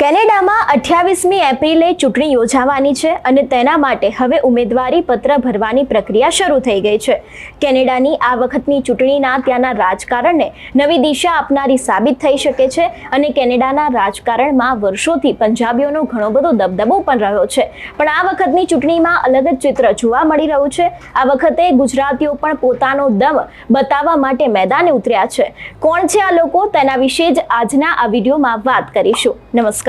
કેનેડામાં અઠ્યાવીસમી એપ્રિલે ચૂંટણી યોજાવાની છે અને તેના માટે હવે ઉમેદવારી પત્ર ભરવાની પ્રક્રિયા શરૂ થઈ ગઈ છે. કેનેડાની આ વખતની ચૂંટણીના ત્યાંના રાજકારણને નવી દિશા આપનારી સાબિત થઈ શકે છે અને કેનેડાના રાજકારણમાં વર્ષોથી પંજાબીઓનો ઘણો બધો દબદબો પણ રહ્યો છે. પણ આ વખતની ચૂંટણીમાં અલગ જ ચિત્ર જોવા મળી રહ્યું છે. આ વખતે ગુજરાતીઓ પણ પોતાનો દમ બતાવવા માટે મેદાને ઉતર્યા છે. કોણ છે આ લોકો તેના વિશે જ આજના આ વિડીયોમાં વાત કરીશું. નમસ્કાર.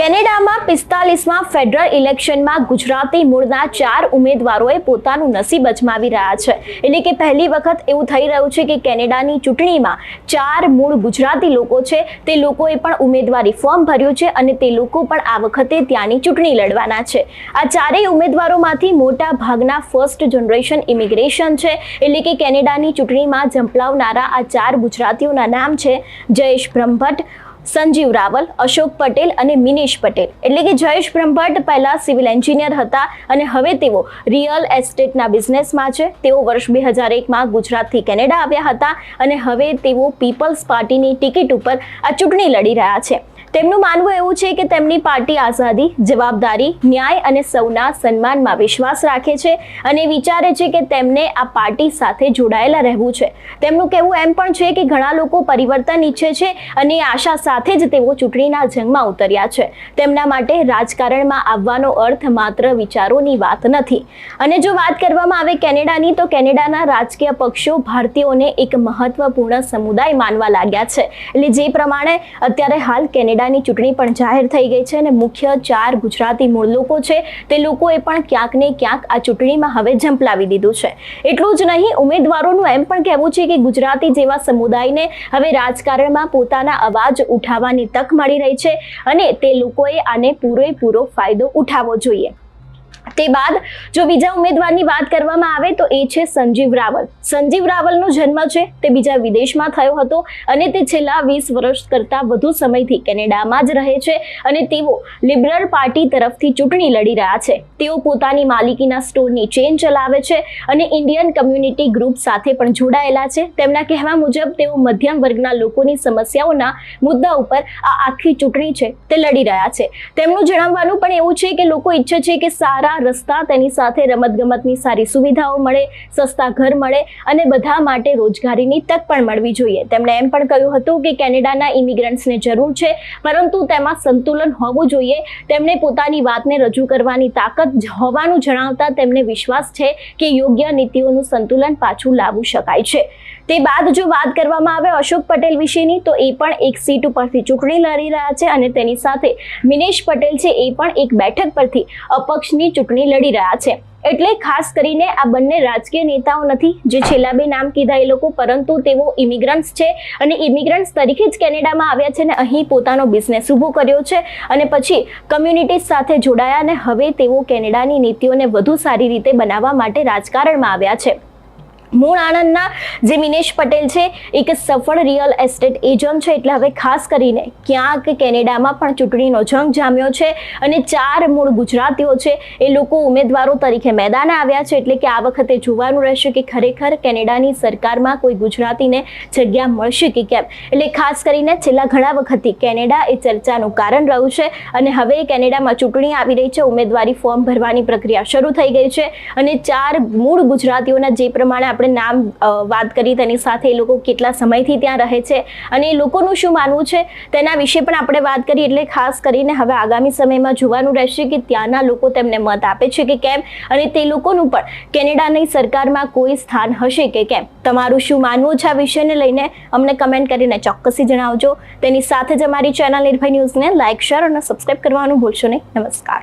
કેનેડામાં પિસ્તાલીસમાં ફેડરલ ઇલેક્શનમાં ગુજરાતી મૂળના ચાર ઉમેદવારોએ પોતાનું નસીબ અજમાવી રહ્યા છે. એટલે કે પહેલી વખત એવું થઈ રહ્યું છે કે કેનેડાની ચૂંટણીમાં ચાર મૂળ ગુજરાતી લોકો છે. તે લોકોએ પણ ઉમેદવારી ફોર્મ ભર્યું છે અને તે લોકો પણ આ વખતે ત્યાંની ચૂંટણી લડવાના છે. આ ચારેય ઉમેદવારોમાંથી મોટા ભાગના ફર્સ્ટ જનરેશન ઇમિગ્રેશન છે. એટલે કે કેનેડાની ચૂંટણીમાં ઝંપલાવનારા આ ચાર ગુજરાતીઓના નામ છે. જયેશ બ્રહ્મભટ્ટ સંજીવ રાવલ, અશોક પટેલ અને મિનેશ પટેલ. એટલે કે જયેશ બ્રહ્મભટ્ટ પહેલા સિવિલ એન્જિનિયર હતા અને હવે તેઓ રિયલ એસ્ટેટના બિઝનેસમાં છે. તેઓ વર્ષ બે હજાર એકમાં ગુજરાતથી કેનેડા આવ્યા હતા અને હવે તેઓ પીપલ્સ પાર્ટીની ટિકિટ ઉપર આ ચૂંટણી લડી રહ્યા છે. તેમનું માનવું એવું છે કે તેમની પાર્ટી આઝાદી, જવાબદારી, ન્યાય અને સૌના સન્માનમાં વિશ્વાસ રાખે છે અને વિચારે છે કે તેમને આ પાર્ટી સાથે જોડાયેલા રહેવું છે. તેમનું કહેવું એમ પણ છે કે ઘણા લોકો પરિવર્તન ઈચ્છે છે અને આશા સાથે જ તેઓ ચૂંટણીના જંગમાં ઉતર્યા છે. તેમના માટે રાજકારણમાં આવવાનો અર્થ માત્ર વિચારોની વાત નથી. અને જો વાત કરવામાં આવે કેનેડાની, તો કેનેડાના રાજકીય પક્ષો ભારતીયોને એક મહત્વપૂર્ણ સમુદાય માનવા લાગ્યા છે. એટલે જે પ્રમાણે અત્યારે હાલ કેનેડાની ચૂંટણી પણ જાહેર થઈ ગઈ છે અને મુખ્ય ચાર ગુજરાતી મૂળ લોકો છે તે લોકોએ પણ ક્યાંક ને ક્યાંક આ ચૂંટણીમાં હવે ઝંપલાવી દીધું છે. એટલું જ નહીં, ઉમેદવારોનું એમ પણ કહેવું છે કે ગુજરાતી જેવા સમુદાયને હવે રાજકારણમાં પોતાના અવાજ ઉઠાવવાની તક મળી રહી છે અને તે લોકોએ આને પૂરેપૂરો ફાયદો ઉઠાવવો જોઈએ. તે બાદ જો બીજા ઉમેદવારની વાત કરવામાં આવે તો એ છે સંજીવ રાવલ. સંજીવ રાવલનો જન્મ છે તે બીજા વિદેશમાં થયો હતો અને તે છેલ્લા વીસ વર્ષ કરતાં વધુ સમયથી કેનેડામાં જ રહે છે અને તેઓ લિબરલ પાર્ટી તરફથી ચૂંટણી લડી રહ્યા છે. તેઓ પોતાની માલિકીના સ્ટોરની ચેન ચલાવે છે અને ઇન્ડિયન કમ્યુનિટી ગ્રુપ સાથે પણ જોડાયેલા છે. તેમના કહેવા મુજબ તેઓ મધ્યમ વર્ગના લોકોની સમસ્યાઓના મુદ્દા ઉપર આ આખી ચૂંટણી છે તે લડી રહ્યા છે. તેમનું જણાવવાનું પણ એવું છે કે લોકો ઈચ્છે છે કે સારા રસ્તા, તેની સાથે રમતગમતની સારી સુવિધાઓ મળે, સસ્તા ઘર મળે અને બધા માટે રોજગારીની તક પણ મળવી જોઈએ. તેમણે એમ પણ કહ્યું હતું કે કેનેડાના ઇમિગ્રન્ટ્સને જરૂર છે, પરંતુ તેમાં સંતુલન હોવું જોઈએ. તેમણે પોતાની વાતને રજૂ કરવાની તાકાત હોવાનું જણાવતા તેમને વિશ્વાસ છે કે યોગ્ય નીતિઓનું સંતુલન પાછું લાવવું શકાય છે. તે બાદ જો વાત કરવામાં આવે અશોક પટેલ વિશેની, તો એ પણ એક સીટ ઉપરથી ચૂંટણી લડી રહ્યા છે અને તેની સાથે મિનેશ પટેલ છે, એ પણ એક બેઠક પરથી અપક્ષની ચૂંટણી લડી રહ્યા છે. એટલે ખાસ કરીને આ બંને રાજકીય નેતાઓ નથી જે છેલ્લા બે નામ કીધા એ લોકો, પરંતુ તેઓ ઇમિગ્રન્ટ્સ છે અને ઇમિગ્રન્ટ્સ તરીકે જ કેનેડામાં આવ્યા છે અને અહીં પોતાનો બિઝનેસ ઊભો કર્યો છે અને પછી કમ્યુનિટીઝ સાથે જોડાયા અને હવે તેઓ કેનેડાની નીતિઓને વધુ સારી રીતે બનાવવા માટે રાજકારણમાં આવ્યા છે. મૂળ આણંદના જે મિનેશ પટેલ છે, એક સફળ રિયલ એસ્ટેટ એજન્ટ છે, એટલે હવે ખાસ કરીને ક્યાંક કેનેડામાં પણ ચૂંટણીનો જંગ જામ્યો છે અને ચાર મૂળ ગુજરાતીઓ છે, એ લોકો ઉમેદવારો તરીકે મેદાને આવ્યા છે, એટલે કે આ વખતે જોવાનું રહેશે કે ખરેખર કેનેડાની સરકારમાં કોઈ ગુજરાતીને જગ્યા મળશે કે કેમ? એટલે ખાસ કરીને છેલ્લા ઘણા વખતથી કેનેડા એ ચર્ચાનું કારણ રહ્યું છે અને હવે કેનેડામાં ચૂંટણી આવી રહી છે, ઉમેદવારી ફોર્મ ભરવાની પ્રક્રિયા શરૂ થઈ ગઈ છે અને ચાર મૂળ ગુજરાતીઓના જે પ્રમાણે આપણે નામ વાત કરી, તેની સાથે એ લોકો કેટલા સમયથી ત્યાં રહે છે અને એ લોકોનું શું માનવું છે તેના વિશે પણ આપણે વાત કરી, એટલે ખાસ કરીને હવે આગામી સમયમાં જોવાનું રહેશે કે ત્યાંના લોકો તેમને મત આપે છે કે કેમ અને તે લોકોનું પણ કેનેડાની સરકારમાં કોઈ સ્થાન હશે કે કેમ? તમારું શું માનવું છે આ વિષયને લઈને? અમને કમેન્ટ કરીને ચોક્કસી જણાવજો. તેની સાથે જ અમારી ચેનલ નિર્ભય ન્યૂઝને લાઇક શેર અને સબસ્ક્રાઇબ કરવાનું ભૂલશો નહીં. નમસ્કાર.